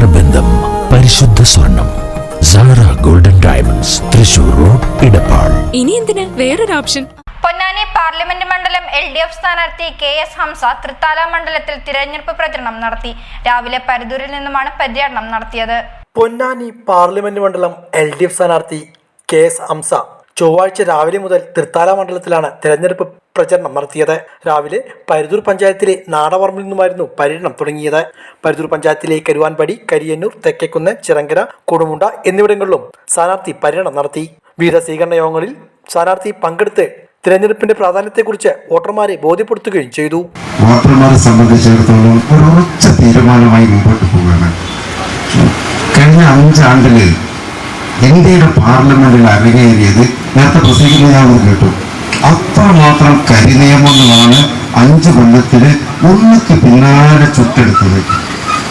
നേത്രബന്ധം പരിശുദ്ധ സ്വർണം. Sara golden diamonds Thrissur road Edappal. ഇനി എന്തിന്? വേറൊരു ഓപ്ഷൻ. പൊന്നാനി പാർലമെന്റ് മണ്ഡലം എൽ ഡി എഫ് സ്ഥാനാർത്ഥി കെ എസ് ഹംസ തൃത്താല മണ്ഡലത്തിൽ തിരഞ്ഞെടുപ്പ് പ്രചരണം നടത്തി. രാവിലെ പരിദൂരിൽ നിന്നുമാണ് പര്യടനം നടത്തിയത്. പൊന്നാനി പാർലമെന്റ് മണ്ഡലം എൽ ഡി എഫ് സ്ഥാനാർത്ഥി കെ എസ് ഹംസ ചൊവ്വാഴ്ച രാവിലെ മുതൽ തൃത്താല മണ്ഡലത്തിലാണ് തെരഞ്ഞെടുപ്പ് പ്രചരണം നടത്തിയത്. രാവിലെ പരുതൂർ പഞ്ചായത്തിലെ നാടവർമ്മിൽ നിന്നുമായിരുന്നു പര്യടനം തുടങ്ങിയത്. പരുതൂർ പഞ്ചായത്തിലെ കരുവാൻപടി കരിയന്നൂർ തെക്കേക്കുന്ന് ചിറങ്കര കൊടുമുണ്ട എന്നിവിടങ്ങളിലും സ്ഥാനാർത്ഥി പര്യടനം നടത്തി. വിവിധ സ്വീകരണ യോഗങ്ങളിൽ സ്ഥാനാർത്ഥി പങ്കെടുത്ത് തിരഞ്ഞെടുപ്പിന്റെ പ്രാധാന്യത്തെക്കുറിച്ച് വോട്ടർമാരെ ബോധ്യപ്പെടുത്തുകയും ചെയ്തു. വോട്ടർമാരെ സംബന്ധിച്ചിടത്തോളം ഒരു ഉച്ച തീരുമാനമായി മുമ്പോട്ട് പോവുകയാണ്. കഴിഞ്ഞ അഞ്ചാണ്ടിൽ ഇന്ത്യയുടെ പാർലമെന്റിൽ അരങ്ങേറിയത് നേരത്തെ പ്രസംഗിക്കുന്ന ഞാൻ കേട്ടു. അത്രമാത്രം കരിനിയമങ്ങളാണ് അഞ്ച് കൊല്ലത്തിൽ ഒന്നിക്ക് പിന്നാലെ ചുട്ടെടുത്തത്.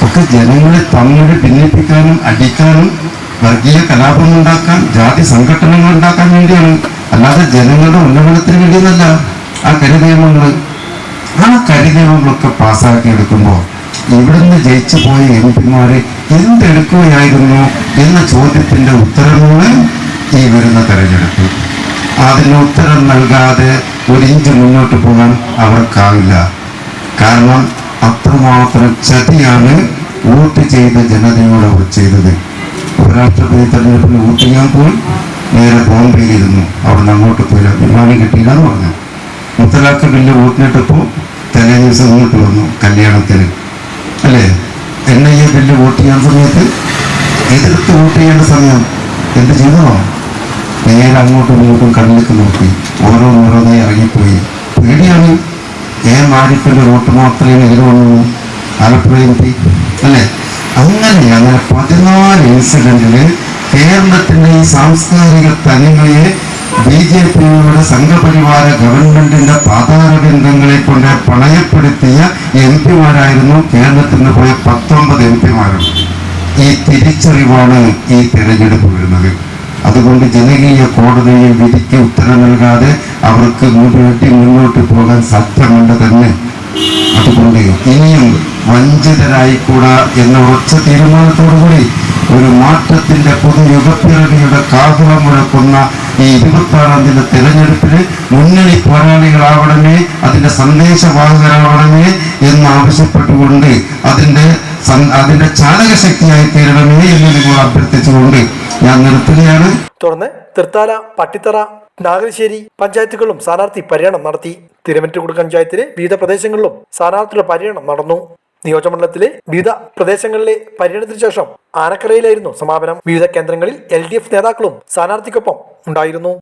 ഒക്കെ ജനങ്ങളെ തമ്മിൽ ഭിന്നിപ്പിക്കാനും അടിക്കാനും വർഗീയ കലാപം ഉണ്ടാക്കാൻ ജാതി സംഘടനകൾ ഉണ്ടാക്കാൻ വേണ്ടിയാണ്. അല്ലാതെ ജനങ്ങളുടെ ഉന്നമനത്തിന് വേണ്ടിയെന്നല്ല ആ കരിനിയമങ്ങൾ ആ കരിനിയമങ്ങളൊക്കെ പാസ്സാക്കി എടുക്കുമ്പോൾ ഇവിടുന്ന് ജയിച്ചു പോയ എം പിമാരെ എന്തെടുക്കുകയായിരുന്നു എന്ന ചോദ്യത്തിന്റെ ഉത്തരമാണ് ഈ വരുന്ന തെരഞ്ഞെടുപ്പ്. അതിന് ഉത്തരം നൽകാതെ ഒരിഞ്ച് മുന്നോട്ട് പോകാൻ അവർക്കാവില്ല. കാരണം അത്രമാത്രം ചതിയാണ് വോട്ട് ചെയ്ത ജനതയോട് അവർ ചെയ്തത്. ഉപരാഷ്ട്രപതി തെരഞ്ഞെടുപ്പിന് വോട്ട് ചെയ്യാൻ പോയി നേരെ ബോംബെയിലിരുന്നു. അവിടുന്ന് അങ്ങോട്ട് പോയില്ല വിമാനം കിട്ടിയില്ല എന്ന് പറഞ്ഞു. മുത്തലാഖ് ബില്ല് വോട്ടിനിട്ടപ്പോൾ തലേ ദിവസം ഇങ്ങോട്ട് വന്നു കല്യാണത്തിന്. അല്ലേ? N I A bill vote ചെയ്യാൻ സമയത്ത് എതിർത്ത് വോട്ട് ചെയ്യേണ്ട സമയം എന്ത് ജീവിതമാണ്. നേരെ അങ്ങോട്ടും ഇങ്ങോട്ടും കണ്ണിലേക്ക് നോക്കി. ഓരോന്നോരോന്നായി ഇറങ്ങിപ്പോയി. പേടിയാണ്. എ മാരിഫിന്റെ വോട്ട് മാത്രമേ എതിര് വന്നു ആലപ്പുഴ എം പി അല്ലേ? അങ്ങനെ അങ്ങനെ പതിനാല് ഇൻസിഡന്റിൽ കേരളത്തിന്റെ ഈ സാംസ്കാരിക തനിമയെ ബി ജെ പിയുടെ സംഘപരിവാര ഗവൺമെന്റിന്റെ പാതാര ബന്ധങ്ങളെ കൊണ്ട് പണയപ്പെടുത്തിയ എം പിമാരായിരുന്നു കേരളത്തിൽ നിന്ന് പോയ പത്തൊമ്പത് എം പിമാരും. ഈ തിരിച്ചറിവാണ് ഈ തെരഞ്ഞെടുപ്പ് വരുന്നത്. അതുകൊണ്ട് ജനകീയ കോടതിയിൽ വിധിക്ക് ഉത്തരം നൽകാതെ അവർക്ക് മുന്നോട്ട് മുന്നോട്ട് പോകാൻ സാധ്യമല്ല തന്നെ. അതുകൊണ്ട് ഇനിയും വഞ്ചിതരായിക്കൂടാ എന്ന ഉറച്ച തീരുമാനത്തോടുകൂടി ഒരു മാറ്റത്തിന്റെ പുതുയുഗപ്പിറവിയുടെ കാഹളം മുഴക്കുന്ന ഈ ഇരുപത്താറാം ദിന തീയതി തെരഞ്ഞെടുപ്പിന് മുന്നണി പോരാളികളാവണമേ അതിന്റെ സന്ദേശവാഹകരാവണമേ എന്ന് ആവശ്യപ്പെട്ടുകൊണ്ട് അതിന്റെ അതിന്റെ ചാലകശക്തിയായി തീരണമേ എന്ന് നിങ്ങൾ അഭ്യർത്ഥിച്ചുകൊണ്ട് ഞാൻ നിർത്തുകയാണ്. തുടർന്ന് തൃത്താല പട്ടിത്തറ നാഗശ്ശേരി പഞ്ചായത്തുകളിലും സ്ഥാനാർത്ഥി പര്യടനം നടത്തി. തിരുവനന്തപുരം പഞ്ചായത്തിലെ വിവിധ പ്രദേശങ്ങളിലും സ്ഥാനാർത്ഥിയുടെ പര്യടനം നടന്നു. നിയോജകമണ്ഡലത്തിലെ വിവിധ പ്രദേശങ്ങളിലെ പര്യടനത്തിന് ശേഷം ആനക്കരയിലായിരുന്നു സമാപനം. വിവിധ കേന്ദ്രങ്ങളിൽ എൽ ഡി എഫ് നേതാക്കളും സ്ഥാനാർത്ഥിക്കൊപ്പം ഉണ്ടായിരുന്നു.